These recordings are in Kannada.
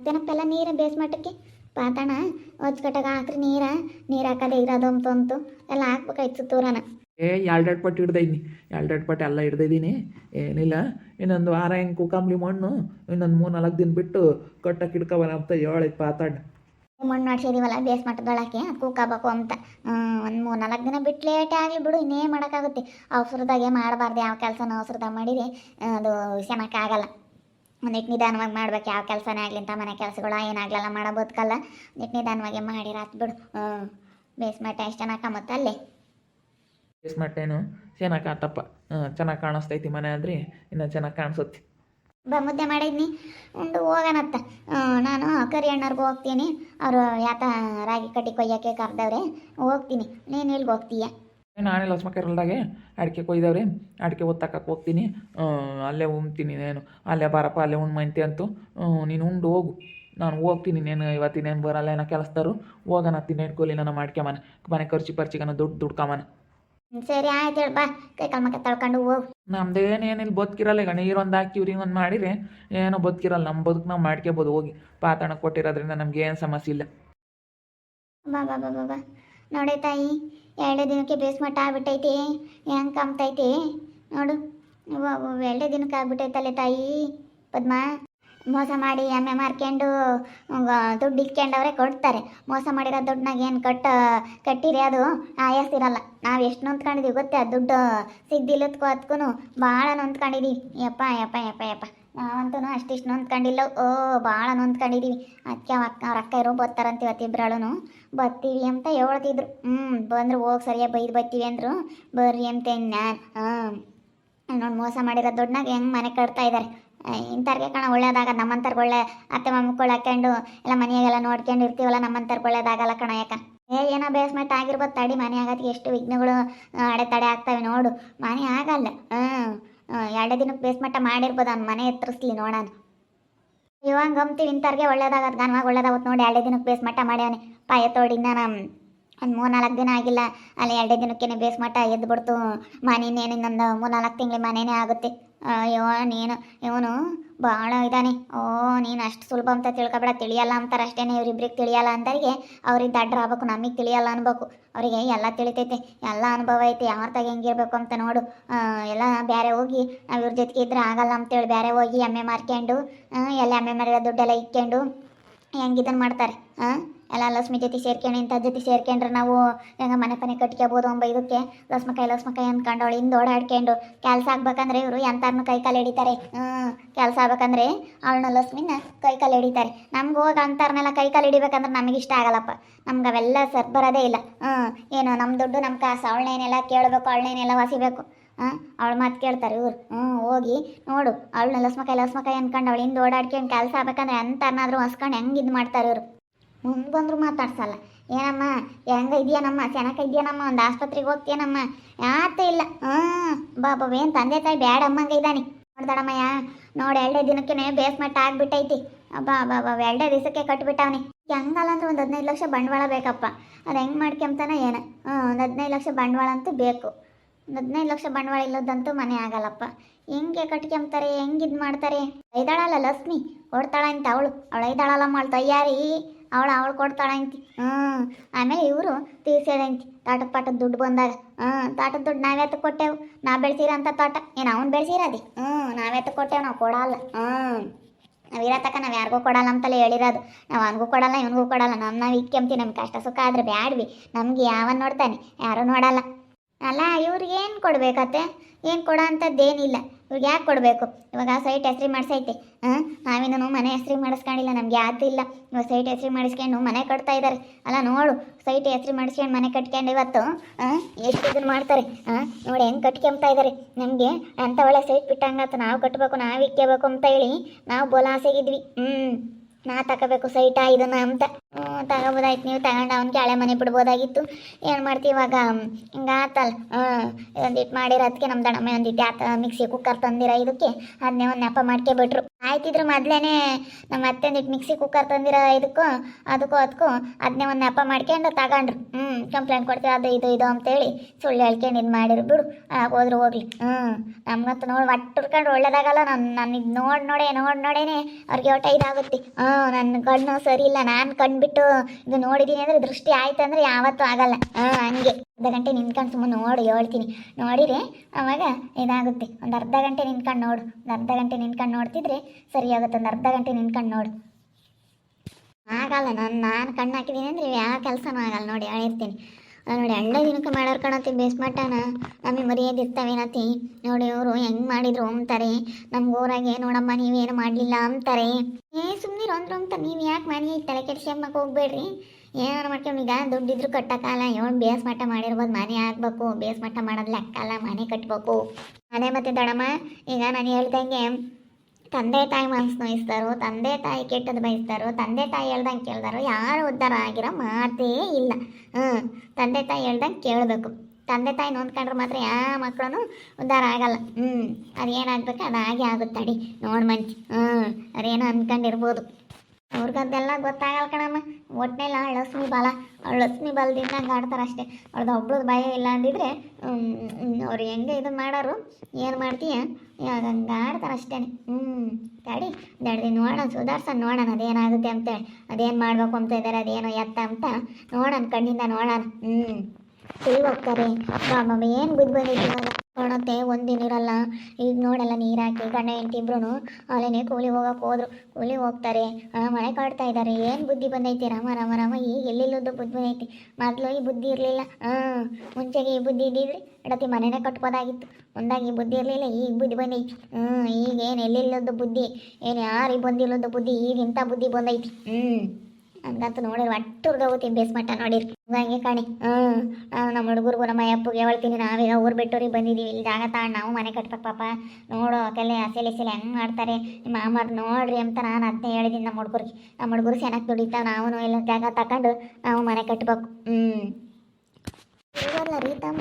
ಮತ್ತೇನಪ್ಪೆಲ್ಲ ನೀರು ಬೇಸ್ಮಟ್ಟಕ್ಕೆ ಪಾತಾಣ ಒಚ್ಕಟ್ಟಾಗ ಹಾಕ್ರಿ ನೀರ. ನೀರು ಹಾಕದೆ ಇರೋದು ಅಂತಂತು ಎಲ್ಲ ಹಾಕ್ಬೇಕಾಯ್ತು ಸುತ್ತೂರನ ಏ ಎರಡೆರಡು ಪಟ್ಟು ಹಿಡ್ದೈನಿ ಎರಡೆರಡು ಪಟ್ಟು ಎಲ್ಲ ಹಿಡ್ದಿದ್ದೀನಿ ಏನಿಲ್ಲ ಇನ್ನೊಂದು ವಾರ ಹೆಂಗೆ ಕುಕಂಬ್ಲಿ ಮಣ್ಣು ಇನ್ನೊಂದು ಮೂರು ನಾಲ್ಕು ದಿನ ಬಿಟ್ಟು ಕಟ್ಟಕ್ಕೆ ಹಿಡ್ಕೊಬರ ಅಂತ ಹೇಳಿ ಪಾತಾಡ. ಮಣ್ಣು ಮಾಡ್ಸಿದೀವಲ್ಲ ಬೇಸ್ ಮಟ್ಟದೊಳಕ್ಕೆ ಕೂಕಬೇಕು ಅಂತ. ಒಂದು ಮೂರು ನಾಲ್ಕು ದಿನ ಬಿಟ್ಟು ಲೇಟ್ ಆಗಲಿ ಬಿಡು ಇನ್ನೇ ಮಾಡೋಕ್ಕಾಗುತ್ತೆ. ಅವಸರದಾಗೆ ಮಾಡಬಾರ್ದು ಯಾವ ಕೆಲಸನ ಅವಸರದಾಗ ಮಾಡಿದೆ ಅದು ಚೆನ್ನಾಗಾಗಲ್ಲ ಒಂದಿಟ್ಟು ನಿಧಾನವಾಗಿ ಮಾಡ್ಬೇಕು ಯಾವ ಕೆಲಸನೇ ಆಗಲಿ ಅಂತ ಮನೆ ಕೆಲಸಗಳು ಏನಾಗ್ಲಲ್ಲ ಮಾಡೋ ಬದುಕಲ್ಲ ಒಂದಿಟ್ಟು ನಿಧಾನವಾಗಿ ಮಾಡಿರಾತ್ ಬಿಡು. ಹ್ಞೂ ಬೇಸ್ ಮಟ್ಟ ಎಷ್ಟು ಚೆನ್ನಾಗಿ ಕಾಮತ್ತೆ ಅಲ್ಲೇ? ಬೇಸ್ ಮಟ್ಟೇನು ಚೆನ್ನಾಗಿ ಕಾತಪ್ಪ ಹ್ಞೂ ಚೆನ್ನಾಗಿ ಕಾಣಿಸ್ತೈತಿ ಮನೆ ಅಂದ್ರೆ ಇನ್ನು ಚೆನ್ನಾಗಿ ಕಾಣಿಸುತ್ತೆ. ಬಾ ಮುದ್ದೆ ಮಾಡಿದ್ನಿ. ಉಂಡು ಹೋಗೋಣತ್ತ ನಾನು ಕರಿ ಅಣ್ಣವ್ರಿಗೆ ಹೋಗ್ತೀನಿ. ಅವರು ಯಾತ ರಾಗಿ ಕಟ್ಟಿ ಕೊಯ್ಯೋಕ್ಕೆ ಕರೆದವ್ರೆ. ಹೋಗ್ತೀನಿ. ನೀನು ಇಲ್ಲಿಗೆ ಹೋಗ್ತೀಯ? ನಾನೇ ಕೇರಳದಾಗೆ ಅಡಿಕೆ ಕೊಯ್ದವ್ರಿ ಅಡಿಕೆ ಒತ್ತಕ್ಕೆ ಹೋಗ್ತೀನಿ. ಅಲ್ಲೇ ಉಣ್ತೀನಿ ನೇನು. ಅಲ್ಲೇ ಬಾರಪ್ಪ ಅಲ್ಲೇ ಉಣ್ ಮಂತಿ ಅಂತು. ನೀನು ಉಂಡು ಹೋಗು. ನಾನು ಹೋಗ್ತೀನಿ ನೀನು ಇವತ್ತಿನೇನು ಬರಲ್ಲ ಏನೋ ಕೆಲಸದವರು. ಹೋಗೋಣ ತಿನ್ನ ಕೂಲಿ ನಾನು ಮಾಡ್ಕೊಂಬನ ಮನೆ. ಖರ್ಚು ಪರ್ಚಿಗನ ದುಡ್ಡು ದುಡ್ಕೊಂಬನ ಸರಿ ಆಯ್ತು ಬಾ. ಕೈ ಕಾಲ ಮಕ್ಕ ತಳ್ಕೊಂಡು ಹೋಗು. ನಮ್ದೇನೇನಿಲ್ಲ ಬದುಕಿರಲ್ಲ ಈಗ. ನೀರೊಂದು ಹಾಕಿ ಇವ್ರಿಗೆ ಒಂದು ಮಾಡಿದ್ರೆ ಏನೋ ಬದುಕಿರಲ್ಲ. ನಮ್ಮ ಬದುಕು ನಾವು ಮಾಡ್ಕೋಬೋದು ಹೋಗಿ ಪಾತಾಣ ಕೊಟ್ಟಿರೋದ್ರಿಂದ ನಮ್ಗೆ ಏನು ಸಮಸ್ಯೆ ಇಲ್ಲ. ಬಾ ಬಾ ಬಾ ಬಾ ಬಾ. ನೋಡಿ ತಾಯಿ, ಎರಡೇ ದಿನಕ್ಕೆ ಬೇಸ್ಮಟ್ಟ ಆಗ್ಬಿಟ್ಟೈತಿ, ಹೆಂಗೆ ಕಾಮ್ತೈತಿ ನೋಡು. ಎರಡೇ ದಿನಕ್ಕೆ ಆಗ್ಬಿಟ್ಟೈತಲ್ಲೇ ತಾಯಿ, ಪದ್ಮ. ಮೋಸ ಮಾಡಿ ಎಮ್ಮೆ ಮಾರ್ಕೊಂಡು ದುಡ್ಡು ಇಕ್ಕೊಂಡವ್ರೆ ಕೊಡ್ತಾರೆ. ಮೋಸ ಮಾಡಿರೋ ದುಡ್ಡನ್ನಾಗ ಏನು ಕಟ್ಟ, ಕಟ್ಟಿರಿ ಅದು? ಆಯಾಸಿರಲ್ಲ ನಾವು ಎಷ್ಟು ನೊಂದ್ಕೊಂಡಿದ್ದೀವಿ ಗೊತ್ತೇ? ದುಡ್ಡು ಸಿಗ್ದಿಲ್ಲದ್ಕೋ ಅದಕ್ಕೂ ಭಾಳ ನೊಂದ್ಕೊಂಡಿದ್ದೀವಿ ಯಪ್ಪ ಯಪ್ಪ ಯಪ್ಪ ಯಪ್ಪ. ನಾವಂತೂ ಅಷ್ಟಿಷ್ಟು ನೊಂದ್ಕೊಂಡಿಲ್ಲ. ಓ ಭಾಳ ನೊಂದ್ಕೊಂಡಿದೀವಿ. ಅದಕ್ಕೆ ಅಕ್ಕ ಅವ್ರ ಅಕ್ಕ ಇರೋ ಬರ್ತಾರಂತ ಇವತ್ತಿಬ್ರಾಳು ಬರ್ತೀವಿ ಅಂತ ಹೇಳ್ತಿದ್ರು. ಹ್ಞೂ ಬಂದ್ರು ಹೋಗಿ ಸರಿಯಾಗಿ ಬೈದು ಬರ್ತೀವಿ ಅಂದರು. ಬರ್ರಿ ಅಂತ ನಾನು. ಹಾಂ. ನೋಡಿ ಮೋಸ ಮಾಡಿರೋ ದುಡ್ಡನ್ನಾಗ ಹೆಂಗೆ ಮನೆ ಕಟ್ತಾ ಇದ್ದಾರೆ ಇಂಥವ್ರಿಗೆ ಕಣ ಒಳ್ಳೇದಾಗ ನಮ್ಮಂಥರ್ಗೆ ಒಳ್ಳೆ ಅತ್ತೆ ಮಕ್ಕಳು ಹಾಕ್ಕೊಂಡು ಎಲ್ಲ ಮನೆಯಾಗೆಲ್ಲ ನೋಡ್ಕೊಂಡು ಇರ್ತೀವಲ್ಲ, ನಮ್ಮಂಥರ್ಗೆ ಒಳ್ಳೇದಾಗಲ್ಲ ಕಣ ಯಾಕ? ಏ, ಏನೋ ಬೇಸ್ಮೆಂಟ್ ಆಗಿರ್ಬೋದು ತಡಿ, ಮನೆ ಆಗತ್ತಿಗೆ ಎಷ್ಟು ವಿಘ್ನಗಳು ಅಡೆತಡೆ ಆಗ್ತವೆ ನೋಡು. ಮನೆ ಆಗಲ್ಲ. ಹ್ಞೂ ಎರಡೇ ದಿನಕ್ಕೆ ಬೇಸ್ ಮಟ್ಟ ಮಾಡಿರ್ಬೋದು, ಅವ್ನು ಮನೆ ಎತ್ತರಿಸ್ಲಿ ನೋಡೋಣ. ಇವಾಗ ಗಮ್ತೀವಿ ಇಂಥವ್ರಿಗೆ ಒಳ್ಳೇದಾಗತ್ತೆ ಗನ್ವಾಗ ಒಳ್ಳೇದಾಗುತ್ತೆ ನೋಡಿ, ಎರಡೇ ದಿನಕ್ಕೆ ಬೇಸ್ ಮಟ್ಟ ಮಾಡ್ಯಾವನೆ. ಪಾಯ ತೋಡಿಂದ ನಮ್ಮ ಒಂದು ಮೂರು ನಾಲ್ಕು ದಿನ ಆಗಿಲ್ಲ, ಅಲ್ಲಿ ಎರಡೇ ದಿನಕ್ಕೇನೆ ಬೇಸ್ ಮಟ್ಟ ಎದ್ದು ಬಿಡ್ತು. ಮನೆ ಇನ್ನೇನು ಇನ್ನೊಂದು ಮೂರು ನಾಲ್ಕು ತಿಂಗಳು ಮನೆನೇ ಆಗುತ್ತೆ. ಅಯ್ಯೋ, ನೀನು, ಇವನು ಭಾಳ ಇದ್ದಾನೆ ಓ, ನೀನು ಅಷ್ಟು ಸುಲಭ ಅಂತ ತಿಳ್ಕೊಬೇಡ. ತಿಳಿಯಲ್ಲ ಅಂತಾರೆ ಅಷ್ಟೇ ಇವ್ರಿಬ್ರಿಗೆ ತಿಳಿಯಲ್ಲ ಅಂತರಿಗೆ ಅವ್ರಿಗೆ ದಡ್ರ ಆಗ್ಬೇಕು, ನಮಗೆ ತಿಳಿಯಲ್ಲ ಅನ್ಬೇಕು. ಅವರಿಗೆ ಎಲ್ಲ ತಿಳಿತೈತೆ, ಎಲ್ಲ ಅನುಭವ ಐತೆ ಹೆಂಗೆ ಹೆಂಗಿರ್ಬೇಕು ಅಂತ ನೋಡು. ಎಲ್ಲ ಬೇರೆ ಹೋಗಿ ನಾವು ಇವ್ರ ಜೊತೆಗೆ ಇದ್ರೆ ಆಗಲ್ಲ ಅಂತೇಳಿ ಬೇರೆ ಹೋಗಿ ಎಮ್ಮೆ ಮಾರ್ಕೊಂಡು ಎಲ್ಲ ಎಮ್ಮೆ ಮಾರಿರೋ ದುಡ್ಡೆಲ್ಲ ಇಕ್ಕೊಂಡು ಹೆಂಗೆ ಇದನ್ನು ಮಾಡ್ತಾರೆ ಹಾಂ ಎಲ್ಲ ಲಕ್ಷ್ಮಿ ಜೊತೆ ಸೇರ್ಕೊಂಡು, ಇಂಥ ಜೊತೆ ಸೇರ್ಕೊಂಡ್ರೆ ನಾವು ಹೆಂಗೆ ಮನೆ ಪನೆ ಕಟ್ಕೋಬೋದು ಅಂಬ ಇದಕ್ಕೆ. ಲಕ್ಷ್ಮಕಾಯಿ ಲಕ್ಷ್ಮಕಾಯಿ ಅಂದ್ಕೊಂಡು ಅವಳು ಹಿಂದೆ ಓಡಾಡ್ಕೊಂಡು. ಕೆಲಸ ಆಗ್ಬೇಕಂದ್ರೆ ಇವರು ಎಂಥವ್ರನ್ನ ಕೈ ಕಾಲು ಹಿಡಿತಾರೆ ಹ್ಞೂ ಕೆಲಸ ಆಗ್ಬೇಕಂದ್ರೆ ಅವಳನ್ನ ಲಕ್ಷ್ಮಿನ ಕೈ ಕಾಲು ಹಿಡಿತಾರೆ ನಮ್ಗೆ ಹೋಗಿ ಕೈ ಕಾಲು ಹಿಡಿಬೇಕಂದ್ರೆ ನಮಗೆ ಇಷ್ಟ ಆಗಲ್ಲಪ್ಪ. ನಮ್ಗೆ ಅವೆಲ್ಲ ಸರ್ ಬರೋದೇ ಇಲ್ಲ. ಹ್ಞೂ ಏನು ನಮ್ಮ ದುಡ್ಡು ನಮ್ಮ ಕಾಸು, ಅವಳನ್ನೇನೆಲ್ಲ ಕೇಳಬೇಕು, ಅವಳನ್ನೇನೆಲ್ಲ ವಸಿಬೇಕು. ಹಾಂ, ಅವಳು ಮಾತು ಕೇಳ್ತಾರೆ ಇವ್ರು. ಹ್ಞೂ ಹೋಗಿ ನೋಡು. ಅವಳನ್ನ ಲಸ್ಮಕಾಯಿ ಲಸ್ಮಕಾಯಿ ಅನ್ಕೊಂಡು ಅವಳು ಹಿಂದೆ ಓಡಾಡ್ಕೊಂಡು ಕೆಲಸ ಆಗ್ಬೇಕಂದ್ರೆ ಎಂತನಾದ್ರೂ ಹೊಸ್ಕೊಂಡು ಹೆಂಗೆ ಇದು ಮಾಡ್ತಾರೆ ಇವರು. ಮುಂದೆ ಬಂದರೂ ಮಾತಾಡ್ಸಲ್ಲ. ಏನಮ್ಮ, ಹೆಂಗ ಇದೆಯೇನಮ್ಮ ಚೆನ್ನಾಗ ಇದೆಯೇನಮ್ಮ, ಒಂದು ಆಸ್ಪತ್ರೆಗೆ ಹೋಗ್ತೀಯನಮ್ಮ? ಯಾತೆ ಇಲ್ಲ. ಹಾಂ ಬಾಬಾ ಏನು ತಂದೆ ತಾಯಿ ಬ್ಯಾಡಮ್ಮಂಗೆ ಇದ್ದಾನೆ. ನೋಡ್ದಡಮ್ಮಯ್ಯ ನೋಡಿ ಎರಡೇ ದಿನಕ್ಕೆ ಬೇಸ್ಮೆಂಟ್ ಆಗಿಬಿಟ್ಟೈತಿ. ಅಬ್ಬಾ ಬಾ ಬಾ ಎರಡೇ ದಿವಸಕ್ಕೆ ಕಟ್ಬಿಟ್ಟವನಿ. ಹೆಂಗಲ್ಲ ಅಂದ್ರೆ ಒಂದು ಹದಿನೈದು ಲಕ್ಷ ಬಂಡವಾಳ ಬೇಕಪ್ಪ. ಅದು ಹೆಂಗೆ ಮಾಡ್ಕೊಂತಾನೆ ಏನು? ಹ್ಞೂ ಒಂದು ಹದಿನೈದು ಲಕ್ಷ ಬಂಡವಾಳ ಅಂತೂ ಬೇಕು. ಒಂದು ಹದಿನೈದು ಲಕ್ಷ ಬಂಡವಾಳ ಇಲ್ಲದಂತೂ ಮನೆ ಆಗಲ್ಲಪ್ಪ. ಹೆಂಗೆ ಕಟ್ಕೊಂತಾರೆ ಹೆಂಗೆ ಇದು ಮಾಡ್ತಾರೆ ಐದಾಳಲ್ಲ ಲಕ್ಷ್ಮಿ? ಓಡ್ತಾಳ ಅಂತ ಅವಳು. ಅವಳು ಐದಾಳಲ್ಲ ಅವಳು ತಯ್ಯಾರಿ. ಅವಳು ಅವಳು ಕೊಡ್ತಾಳೆ ಅಂತಿ ಹ್ಞೂ. ಆಮೇಲೆ ಇವರು ತೀರ್ಸ್ಯಾರಂತಿ ತಾಟದ ಪಾಟದ ದುಡ್ಡು ಬಂದಾಗ. ಹ್ಞೂ. ತಾಟದ ದುಡ್ಡು ನಾವ್ಯಾತ ಕೊಟ್ಟೆವು ನಾ ಬೆಳ್ಸಿರ ಅಂತ ತೋಟ. ಏನು ಅವ್ನು ಬೆಳೆಸಿರೋದಿ? ಹ್ಞೂ. ನಾವ್ಯಾತ ಕೊಟ್ಟೆವು ನಾವು ಕೊಡಲ್ಲ. ಹ್ಞೂ. ನಾವು ಇರೋ ತಕ ನಾವು ಯಾರಿಗೂ ಕೊಡಲ್ಲ ಅಂತಲೇ ಹೇಳಿರೋದು. ನಾವು ಅವನಿಗೂ ಕೊಡಲ್ಲ, ಇವನಿಗೂ ಕೊಡಲ್ಲ. ನಮ್ಮ ನಾವು ಇಕ್ಕೆಂಬ್ತೀವಿ ನಮ್ಗೆ ಕಷ್ಟ ಸುಖ ಆದ್ರೆ ಬ್ಯಾಡ್ವಿ. ನಮ್ಗೆ ಯಾವನ್ ನೋಡ್ತಾನೆ? ಯಾರೂ ನೋಡಲ್ಲ. ಅಲ್ಲ, ಇವ್ರಿಗೆ ಏನು ಕೊಡಬೇಕತ್ತೆ? ಏನು ಕೊಡೋ ಅಂಥದ್ದೇನಿಲ್ಲ ಇವ್ರಿಗೆ ಯಾಕೆ ಕೊಡಬೇಕು? ಇವಾಗ ಸೈಟ್ ಹೆಸ್ರಿ ಮಾಡಿಸೈತೆ. ಹಾಂ? ನಾವಿನ್ನೂ ಮನೆ ಹೆಸ್ರಿ ಮಾಡಿಸ್ಕೊಂಡಿಲ್ಲ, ನಮ್ಗೆ ಯಾವ್ದು ಇಲ್ಲ. ಇವಾಗ ಸೈಟ್ ಹೆಸ್ರಿ ಮಾಡಿಸ್ಕೊಂಡು ಮನೆ ಕಟ್ತಾ ಇದ್ದಾರೆ ಅಲ್ಲ ನೋಡು, ಸೈಟ್ ಹೆಸ್ರಿ ಮಾಡಿಸ್ಕೊಂಡು ಮನೆ ಕಟ್ಕೊಂಡು ಇವತ್ತು ಎಷ್ಟು ಇದನ್ನು ಮಾಡ್ತಾರೆ? ಹಾಂ? ನೋಡಿ ಹೆಂಗೆ ಕಟ್ಕೊಂಬ್ತಾ ಇದ್ದಾರೆ ನಮಗೆ ಅಂಥ ಒಳ್ಳೆ ಸೈಟ್ ಬಿಟ್ಟಂಗಾತು, ನಾವು ಕಟ್ಟಬೇಕು ನಾವು ಇಕ್ಕೋಬೇಕು ಅಂತ ಹೇಳಿ ನಾವು ಬೋಲ ಆಸೆಗಿದ್ವಿ ಹ್ಞೂ ನಾ ತಗೋಬೇಕು ಸೈಟಾ ಇದನ್ನು ಅಂತ. ತಗೋಬೋದಾಯ್ತು ನೀವು ತಗೊಂಡು ಅವ್ನಿಗೆ ಹಳೆ ಮನೆ ಬಿಡ್ಬೋದಾಗಿತ್ತು. ಏನು ಮಾಡ್ತೀವಿ ಇವಾಗ? ಹಿಂಗೆ ಆತಲ್ಲ ಒಂದಿಟ್ಟು ಮಾಡಿರೋದಕ್ಕೆ ನಮ್ಮ ದಣಮ್ಮ ಒಂದಿಟ್ಟು ಆತ. ಮಿಕ್ಸಿ ಕುಕ್ಕರ್ ತಂದಿರ ಇದಕ್ಕೆ. ಅದನ್ನೇ ಒಂದು ನೆಪ ಮಾಡ್ಕೊಬಿಟ್ರು ಆಯ್ತಿದ್ರು ಮೊದಲೇ ನಮ್ಮ ಅತ್ತೆ ಒಂದಿಟ್ಟು ಮಿಕ್ಸಿ ಕುಕ್ಕರ್ ತಂದಿರೋ ಇದಕ್ಕೂ ಅದಕ್ಕೂ ಅದಕ್ಕೂ ಅದನ್ನೇ ಒಂದು ನೆಪ ಮಾಡ್ಕೊಂಡು ತಗೊಂಡ್ರು. ಹ್ಞೂ ಕಂಪ್ಲೇಂಟ್ ಕೊಡ್ತೀವಿ. ಅದು ಇದು ಇದು ಅಂತೇಳಿ ಸುಳ್ಳು ಹೇಳ್ಕೊಂಡು ಇದು ಮಾಡಿರು. ಬಿಡು ಹೋದ್ರು ಹೋಗ್ಲಿ. ಹ್ಞೂ ನಮ್ಗಂತೂ ನೋಡಿ ಒಟ್ಟು ಹುಡ್ಕೊಂಡು ಒಳ್ಳೇದಾಗಲ್ಲ. ನಾನು ಇದು ನೋಡಿ ನೋಡೇ, ನೋಡಿ ನೋಡೇನೆ ಅವ್ರಿಗೆ ಒಟ್ಟ ಇದಾಗುತ್ತೆ. ಹ್ಞೂ ನನ್ನ ಕಣ್ಣು ಸರಿ ಇಲ್ಲ. ನಾನು ಕಣ್ಬಿಟ್ಟು ಇದು ನೋಡಿದೀನಿ ಅಂದ್ರೆ ದೃಷ್ಟಿ ಆಯ್ತು ಅಂದ್ರೆ ಯಾವತ್ತೂ ಆಗಲ್ಲ. ಹಾಂ ಹಂಗೆ. ಅರ್ಧ ಗಂಟೆ ನಿಂತ್ಕೊಂಡು ಸುಮ್ಮನೆ ನೋಡಿ, ಹೇಳ್ತೀನಿ. ನೋಡಿರಿ ಅವಾಗ ಇದಾಗುತ್ತೆ. ಒಂದು ಅರ್ಧ ಗಂಟೆ ನಿಂತ್ಕೊಂಡು ನೋಡು. ಒಂದು ಅರ್ಧ ಗಂಟೆ ನಿಂತ್ಕೊಂಡು ನೋಡ್ತಿದ್ರೆ ಸರಿ ಆಗುತ್ತೆ. ಒಂದು ಅರ್ಧ ಗಂಟೆ ನಿಂತ್ಕೊಂಡು ನೋಡು. ಆಗಲ್ಲ. ನಾನು ನಾನು ಕಣ್ಣು ಹಾಕಿದ್ದೀನಿ ಅಂದ್ರೆ ಯಾವ ಕೆಲಸನೂ ಆಗಲ್ಲ. ನೋಡಿ ಹೇಳಿರ್ತೀನಿ ನೋಡಿ ಎಳ್ಳೆ ದಿನಕ್ಕೆ ಮಾಡೋರು ಕಣತಿ ಬೇಸ್ಮಟ್ಟನ ನಮಗೆ ಮರ್ಯಾದೆ ಇರ್ತಾವೇನತಿ ನೋಡಿ ಅವರು ಹೆಂಗೆ ಮಾಡಿದ್ರು ಅಂತಾರೆ. ನಮ್ಗೆ ಊರಾಗೆ ನೋಡಮ್ಮ, ನೀವೇನು ಮಾಡಲಿಲ್ಲ ಅಂತಾರೆ. ಏ ಸುಮ್ಮನೆ ಅಂದ್ರು ಅಂತ ನೀವು ಯಾಕೆ ಮನೆ ತಲೆ ಕೆಡ್ಸ್ಕೊಂಬಕ್ಕೆ ಹೋಗ್ಬೇಡ್ರಿ? ಏನಾರು ಮಾಡ್ಕೊಂಡು ಈಗ ದುಡ್ಡಿದ್ರು ಕಟ್ಟಕ್ಕಲ್ಲ. ಏನ್ ಬೇಸ್ ಮಟ್ಟ ಮಾಡಿರ್ಬೋದು, ಮನೆ ಹಾಕ್ಬೇಕು ಬೇಸ್ ಮಟ್ಟ ಮಾಡೋದು ಲೆಕ್ಕಲ್ಲ, ಮನೆ ಕಟ್ಬೇಕು. ಮನೆ ಮತ್ತೆ ದೊಡಮ್ಮ, ಈಗ ನಾನು ಹೇಳ್ದಂಗೆ ತಂದೆ ತಾಯಿ ಮನಸ್ಸು ನೋಯಿಸ್ತಾರೋ ತಂದೆ ತಾಯಿ ಕೆಟ್ಟದ್ದು ಬಯಸ್ತಾರೋ, ತಂದೆ ತಾಯಿ ಹೇಳ್ದಂಗೆ ಕೇಳ್ದಾರೋ, ಯಾರು ಉದ್ಧಾರ ಆಗಿರೋ ಮಾತೇ ಇಲ್ಲ. ಹ್ಞೂ ತಂದೆ ತಾಯಿ ಹೇಳ್ದಂಗೆ ಕೇಳಬೇಕು. ತಂದೆ ತಾಯಿ ನೋಂದ್ಕೊಂಡ್ರೆ ಮಾತ್ರ ಯಾವ ಮಕ್ಕಳು ಉದ್ಧಾರ ಆಗಲ್ಲ. ಹ್ಞೂ ಅದೇನಾಗ್ಬೇಕು ಅದಾಗೆ ಆಗುತ್ತೆ ಅಡಿ ನೋಡಿ ಮಂಚಿ. ಹ್ಞೂ ಅದೇನೋ ಅಂದ್ಕೊಂಡಿರ್ಬೋದು ಅವ್ರಿಗದೆಲ್ಲ ಗೊತ್ತಾಗಲ್ಲ ಕಣಮ್ಮ. ಒಟ್ನೆಲ್ಲ ಲಕ್ಷ್ಮಿ ಬಾಲ, ಅವ್ಳು ಲಕ್ಷ್ಮಿ ಬಾಲದಿಂದಂಗೆ ಆಡ್ತಾರೆ ಅಷ್ಟೇ. ಅವ್ರದ್ದು ಒಬ್ಳದ್ದು ಭಯ ಇಲ್ಲ ಅಂದಿದ್ರೆ ಅವ್ರು ಹೆಂಗೆ ಇದು ಮಾಡೋರು, ಏನು ಮಾಡ್ತೀಯ? ಹಂಗೆ ಆಡ್ತಾರೆ ಅಷ್ಟೇ ಹ್ಞೂ ತಡಿ ದಡ್ದಿ ನೋಡೋಣ ಸುಧಾರ್ಸೋಣ ನೋಡೋಣ ಅದೇನಾಗುತ್ತೆ ಅಂತೇಳಿ ಅದೇನು ಮಾಡ್ಬೇಕು ಅಂತ ಇದ್ದಾರೆ ಅದೇನೋ ಎತ್ತ ಅಂತ ನೋಡೋಣ, ಕಣ್ಣಿಂದ ನೋಡೋಣ. ಹ್ಞೂ ತಿಳಿ ಹೋಗ್ತಾರೆ. ಏನು ಬುದ್ಧಿ ಇವಾಗ? ಕಾಣುತ್ತೆ, ಒಂದಿನ ಇರಲ್ಲ. ಈಗ ನೋಡಲ್ಲ ನೀರು ಹಾಕಿ ಗಂಡ, ಹೆಂಡತಿ ಇಬ್ರು ಅಲ್ಲೇನೆ ಕೂಲಿ ಹೋಗಕ್ಕೆ ಹೋದ್ರು. ಕೂಲಿ ಹೋಗ್ತಾರೆ. ಮಳೆ ಕಾಡ್ತಾ ಇದ್ದಾರೆ ಏನು ಬುದ್ಧಿ ಬಂದೈತಿ? ರಾಮ ರಾಮ ರಾಮ. ಈಗ ಎಲ್ಲಿಲ್ಲದ್ದು ಬುದ್ಧಿ ಬಂದೈತಿ. ಮೊದಲು ಈ ಬುದ್ಧಿ ಇರಲಿಲ್ಲ. ಹಾಂ ಮುಂಚೆಗೆ ಈ ಬುದ್ಧಿ ಇದ್ದಿದ್ರೆ ಇಡತಿ ಮನೆನೇ ಕಟ್ಬೋದಾಗಿತ್ತು. ಒಂದಾಗಿ ಬುದ್ಧಿ ಇರಲಿಲ್ಲ, ಈಗ ಬುದ್ಧಿ ಬಂದೈತಿ. ಹ್ಞೂ ಈಗೇನು ಎಲ್ಲಿಲ್ಲದ್ದು ಬುದ್ಧಿ? ಏನು ಯಾರಿಗೆ ಬಂದಿಲ್ಲದ್ದು ಬುದ್ಧಿ? ಈಗ ಇಂಥ ಬುದ್ಧಿ ಬಂದೈತಿ. ಹ್ಞೂ ಹಂಗಂತ ನೋಡಿರಿ ಒಟ್ಟು ಹುರ್ದೋಗುತ್ತೆ ಬೇಸ್ ಮಟ್ಟ ನೋಡಿರಿ. ಹಂಗೆ ಕಾಣಿ. ಹ್ಞೂ ನಮ್ಮ ಹುಡುಗರಿಗೂ, ನಮ್ಮ ಅಪ್ಪಗೆ ಹೇಳ್ತೀನಿ ನಾವೀಗ ಊರು ಬಿಟ್ಟೋರಿಗೆ ಬಂದಿದ್ದೀವಿ ಇಲ್ಲಿ ಜಾಗ ತಾಣ, ನಾವು ಮನೆ ಕಟ್ಬೇಕು ಪಾಪ. ನೋಡು ಕೆಲೆ ಹಸೆಲೆ ಸೆಲೆ ಹೆಂಗೆ ಮಾಡ್ತಾರೆ. ನಿಮ್ಮ ಮಾಮಾರು ನೋಡ್ರಿ ಅಂತ ನಾನು ಅದನ್ನೇ ಹೇಳಿದ್ದೀನಿ ನಮ್ಮ ಹುಡುಗರಿಗೆ. ನಮ್ಮ ಹುಡುಗರು ಚೆನ್ನಾಗಿ ದುಡಿತಾವೆ ನಾವು ಎಲ್ಲ ಜಾಗ ತಗೊಂಡು ನಾವು ಮನೆ ಕಟ್ಬೇಕು. ಹ್ಞೂ ಇವಾಗಲ್ಲ ರೀ ತಮ್ಮ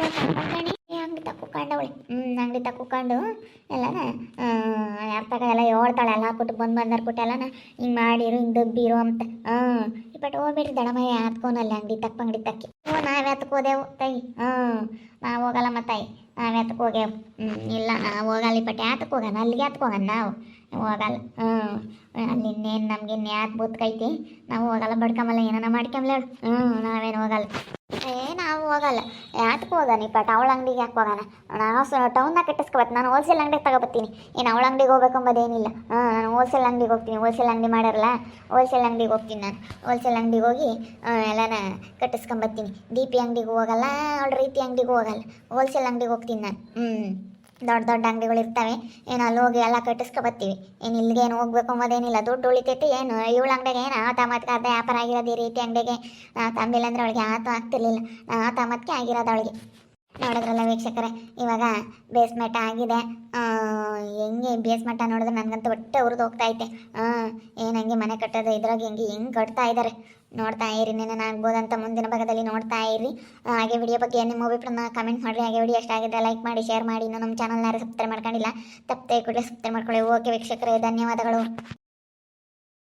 ಕಣಿ ಅಂಗಡಿ ತಕ್ಕೊಂಡವಳೆ ಹ್ಞೂ ಅಂಗಡಿ ತಕ್ಕೊಂಡು ಎಲ್ಲನ ಯಾರ ತಗ ಎಲ್ಲ ಹೇಳ್ತಾಳೆ ಎಲ್ಲ ಕೊಟ್ಟು ಬಂದು ಬಂದಾರ ಕೊಟ್ಟೆಲ್ಲ ಹಿಂಗೆ ಮಾಡಿರು, ಹಿಂಗೆ ದಬ್ಬಿರು ಅಂತ. ಹಾಂ. ಬಟ್ ಹೋಗ್ಬೇಡ್ರಿ ದಡಮಯ್ಯ ಹತ್ಕೊನಲ್ಲ ಅಂಗಡಿ ತಕ್ಕ ಅಂಗಡಿ ತಕ್ಕಿ. ಹ್ಞೂ, ನಾವು ಎತ್ಕೋದೆವು ತಾಯಿ ಹ್ಞೂ ನಾವು ಹೋಗಲ್ಲ ಮತ್ತಾಯಿ ನಾವು ಹ್ಞೂ ಇಲ್ಲ, ನಾವು ಹೋಗಲ್ಲ ಈ ಯಾತಕ್ಕೆ ಹೋಗೋಣ? ಅಲ್ಲಿಗೆ ಹತ್ಕ್ ಹೋಗೋಣ ನಾವು? ಹೋಗಲ್ಲ. ಹ್ಞೂ ಅಲ್ಲಿ ಇನ್ನೇನು, ನಮ್ಗೆ ಇನ್ನು ಯಾಕೆ ಬೂತ್ಕೈತಿ? ನಾವು ಹೋಗಲ್ಲ, ಬಡ್ಕಂಬಲ್ಲ, ಏನಾನ ಮಾಡ್ಕೊಂಬಲ್ಲ ಹ್ಞೂ ನಾವೇನು ಹೋಗಲ್ಲ. ಏ ಹೋಗಲ್ಲ. ಯಾತಕ್ಕೆ ಹೋಗೋಣ ಈ ಪಟ ಅವಳ ಅಂಗಡಿಗೆ ಯಾಕೆ ಹೋಗೋಣ ನಾವು ಸ ಟೌನ್ನಾಗ ಕಟ್ಟಿಸ್ಕೊಬತ್ತು ನಾನು ಹೋಲ್ಸೇಲ್ ಅಂಗಡಿಗೆ ತಗೋಬತ್ತೀನಿ. ಏನು ಅವಳ ಅಂಗಡಿಗೆ ಹೋಗ್ಬೇಕಂಬೋದೇನಿಲ್ಲ ಹಾಂ ನಾನು ಹೋಲ್ಸೇಲ್ ಅಂಗಡಿಗೆ ಹೋಗ್ತೀನಿ. ಹೋಲ್ಸೇಲ್ ಅಂಗಡಿ ಮಾಡ್ಯಾರಲ್ಲ ಹೋಲ್ಸೇಲ್ ಅಂಗಡಿಗೆ ಹೋಗ್ತೀನಿ ನಾನು. ಹೋಲ್ಸೇಲ್ ಅಂಗಡಿಗೆ ಹೋಗಿ ಆ, ಎಲ್ಲನ ಕಟ್ಟಿಸ್ಕೊಂಬತ್ತೀನಿ. ಡಿ ಪಿ ಅಂಗಡಿಗೆ ಹೋಗಲ್ಲ ಅವಳ ರೀತಿ ಅಂಗಡಿಗೆ ಹೋಗಲ್ಲ. ಹೋಲ್ಸೇಲ್ ಅಂಗಡಿಗೆ ಹೋಗ್ತೀನಿ ನಾನು. ಹ್ಞೂ ದೊಡ್ಡ ದೊಡ್ಡ ಅಂಗಡಿಗಳು ಇರ್ತವೆ. ಏನು ಅಲ್ಲಿ ಹೋಗಿ ಎಲ್ಲ ಕಟ್ಟಿಸ್ಕೊಬತ್ತೀವಿ ಏನು ಇಲ್ಲಿಗೆ ಏನು ಹೋಗ್ಬೇಕು ಅಂಬೋದೇನಿಲ್ಲ ದುಡ್ಡು ಉಳಿತೈತಿ. ಏನು ಇವಳ ಅಂಗಡಿಗೆ ಏನು ಆ ತಮ್ಮತ್ಗೆ ಅರ್ಧ ವ್ಯಾಪಾರ ಆಗಿರೋದು ಈ ರೀತಿ ಅಂಗಡಿಗೆ ತಂಬಿಲ್ಲ ಅಂದರೆ ಅವಳಿಗೆ ಆತು ಆಗ್ತಿರ್ಲಿಲ್ಲ. ಆ ತಮ್ಮತ್ಗೆ ಆಗಿರೋದು ಅವಳಿಗೆ. ನೋಡಿದ್ರಲ್ಲ ವೀಕ್ಷಕರೇ, ಇವಾಗ ಬೇಸ್ಮೆಟ ಆಗಿದೆ. ಹೆಂಗೆ ಬೇಸ್ಮೆಟ ನೋಡಿದ್ರೆ ನನಗಂತೂ ಹೊಟ್ಟೆ ಉರಿದು ಹೋಗ್ತಾ ಐತೆ. ಹಾಂ ಏನು ಹಂಗೆ ಮನೆ ಕಟ್ಟೋದು, ಇದ್ರಾಗ ಹೆಂಗೆ ಹೆಂಗೆ ಕಟ್ತಾ ಇದ್ದಾರೆ ನೋಡ್ತಾ ಇರಿ ನೆನೆ ಆಗ್ಬೋದಂತ ಮುಂದಿನ ಭಾಗದಲ್ಲಿ ನೋಡ್ತಾ ಇರಿ. ಹಾಗೆ ವಿಡಿಯೋ ಬಗ್ಗೆ ನಿಮ್ಮ ಅಭಿಪ್ರಾಯ ಕಮೆಂಟ್ ಮಾಡಿರಿ. ಹಾಗೆ ವಿಡಿಯೋ ಎಷ್ಟಾಗಿದೆ ಲೈಕ್ ಮಾಡಿ ಶೇರ್ ಮಾಡಿ. ಇನ್ನೂ ನಮ್ಮ ಚಾನಲ್ನ ಸಬ್ಸ್ಕ್ರೈಬ್ ಮಾಡ್ಕೊಂಡಿಲ್ಲ, ತಪ್ಪದೆ ಕೂಡಲೇ ಸಬ್ಸ್ಕ್ರೈಬ್ ಮಾಡ್ಕೊಳ್ಳಿ. ಓಕೆ ವೀಕ್ಷಕರೇ, ಧನ್ಯವಾದಗಳು.